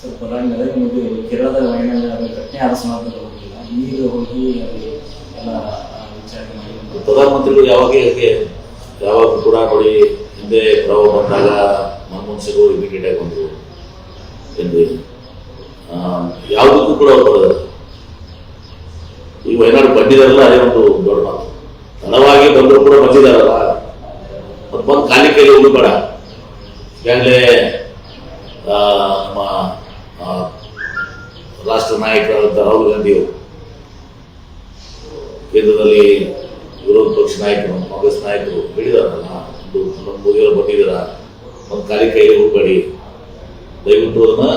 ಸ್ವಲ್ಪ ಮೋದಿ ಅವರು ಕೇರಳದ ವಯನಾಡ್ ಘಟನೆ ಆದ ಸಂದರ್ಭದಲ್ಲಿ ಹೋಗಿಲ್ಲ. ನೀರು ಹೋಗಿ ಅಲ್ಲಿ ಎಲ್ಲ ಆ, ವಿಚಾರಣೆ ಮಾಡಿ ಪ್ರಧಾನಮಂತ್ರಿಗಳು ಯಾವಾಗ ಇದಕ್ಕೆ ಯಾವಾಗ ಕೂಡ ನೋಡಿ ಹಿಂದೆ ಪ್ರವಾಹ ಬಂದಾಗ ಮನಮೋಹನ್ ಸಿಂಗ್ ಅವರು ಇಮಿಡಿಯೇಟ್ ಆಗಿ ಬಂದರು. ಎಂದು ಯಾವುದಕ್ಕೂ ಕೂಡ ಅವ್ರು ಬರೋದಿಲ್ಲ. ಈ ವಯನಾಡು ಬಂದಿದಾರಲ್ಲ ಅದೇ ಒಂದು ದೊಡ್ಡ ಮಾತು. ತಡವಾಗಿ ಬಂದರೂ ಕೂಡ ಬಂದಿದಾರಲ್ಲ ಮತ್ತೆ ಬಂದು ಖಾಲಿ ಕೈಲಿ ಹೋಗಿ ಬೇಡ. ಯಾಕಂದ್ರೆ ನಮ್ಮ ರಾಷ್ಟ್ರ ನಾಯಕರಾದಂಥ ರಾಹುಲ್ ಗಾಂಧಿ ಅವರು ಕೇಂದ್ರದಲ್ಲಿ ವಿರೋಧ ಪಕ್ಷ ನಾಯಕರು ಕಾಂಗ್ರೆಸ್ ನಾಯಕರು ಹೇಳಿದಾರಲ್ಲ ಒಂದು ನಮ್ಮ ಮೋದಿಯವರು ಬಂದಿದ್ದೀರ? ಒಂದು ಖಾಲಿ ಹೋಗ್ಬೇಡಿ ಹೋಗಬೇಡಿ. ದಯವಿಟ್ಟು ಅದನ್ನು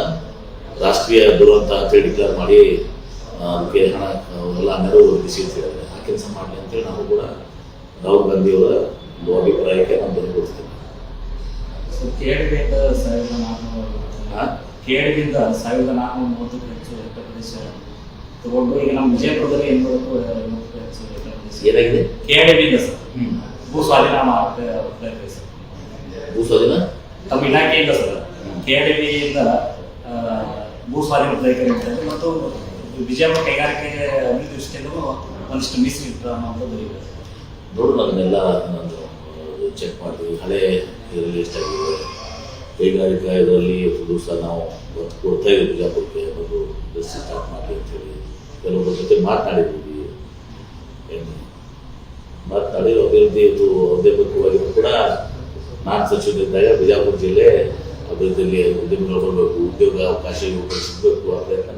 ರಾಷ್ಟ್ರೀಯ ದುರಂತ ಅಂತೇಳಿ ಡಿಕ್ಲೇರ್ ಮಾಡಿ ಅದಕ್ಕೆ ಹಣ ಎಲ್ಲ ನೆರವು ಒದಗಿಸಿ ಅಂತ ಹೇಳಿದ್ರೆ ಆ ಕೆಲಸ ಮಾಡಿ ಅಂತೇಳಿ ನಾವು ಕೂಡ ರಾಹುಲ್ ಗಾಂಧಿಯವರ ಒಂದು ಅಭಿಪ್ರಾಯಕ್ಕೆ ನಾನು ಬಂದುಕೊಡ್ತೀನಿ ಸೊ ಕೇಳಿಗೆಯಿಂದ ಸಾವಿರದ ನಾಲ್ಕುನೂರ ಮೂವತ್ತಕ್ಕೂ ಹೆಚ್ಚು ಹೆಕ್ಟರ್ ಪ್ರದೇಶ ತಗೊಂಡು ಈಗ ನಮ್ಮ ವಿಜಯಪುರದಲ್ಲಿ ಎಂಬತ್ತು ಮೂವತ್ತಕ್ಕೂ ಹೆಚ್ಚು ಹೆಕ್ಟರ್ ಪ್ರದೇಶ. ಏನಾಗಿದೆ? ಕೇಳಿಗೆಯಿಂದ ಸರ್. ಭೂ ಸ್ವಾಧೀನ ಮಾಡ್ತಾ ಸರ್. ಭೂ ಸ್ವಾಧೀನ ತಮ್ಮ ಇಲಾಖೆಯಿಂದ ಸರ್. ಕೆಡಿಬಿಯಿಂದ ಭೂ ಸ್ವಾಧೀನ ಪ್ರಯತ್ನ ಮತ್ತು ವಿಜಯಪುರ ಕೈಗಾರಿಕೆ ಅಭಿವೃದ್ಧಿ ದೃಷ್ಟಿಯಿಂದಲೂ ಒಂದಿಷ್ಟು ಮೀಸಲಿಟ್ಟು ಅನ್ನೋದು ಇದೆ ನೋಡು ಅದನ್ನೆಲ್ಲ ನಾನು ಚೆಕ್ ಮಾಡ್ತೀವಿ. ಹಳೆ ಇದರಲ್ಲಿ ಎಷ್ಟಾಗಿದೆ? ಕೈಗಾರಿಕಾ ಇದರಲ್ಲಿ ದಿವಸ ನಾವು ಒತ್ತು ಕೊಡ್ತಾ ಇದ್ದೀವಿ ಬಿಜಾಪುರಕ್ಕೆ ಒಂದು ಇಂಡಸ್ಟ್ರಿ ಸ್ಟಾರ್ಟ್ ಮಾಡಿ ಅಂತೇಳಿ. ಕೆಲವೊಬ್ಬರ ಜೊತೆ ಮಾತನಾಡಿದ್ದೀವಿ. ಮಾತನಾಡಿ ಅಭಿವೃದ್ಧಿ ಇವತ್ತು ಉದ್ಯಮವಾಗಿಯೂ ಕೂಡ ನಾನು ಸಚಿವರಿದ್ದಾಗ ಬಿಜಾಪುರ ಜಿಲ್ಲೆ ಅಭಿವೃದ್ಧಿಯಲ್ಲಿ ಉದ್ಯಮಗಳು ಬರಬೇಕು, ಉದ್ಯೋಗ ಅವಕಾಶ ಸಿಗಬೇಕು ಪ್ರಯತ್ನ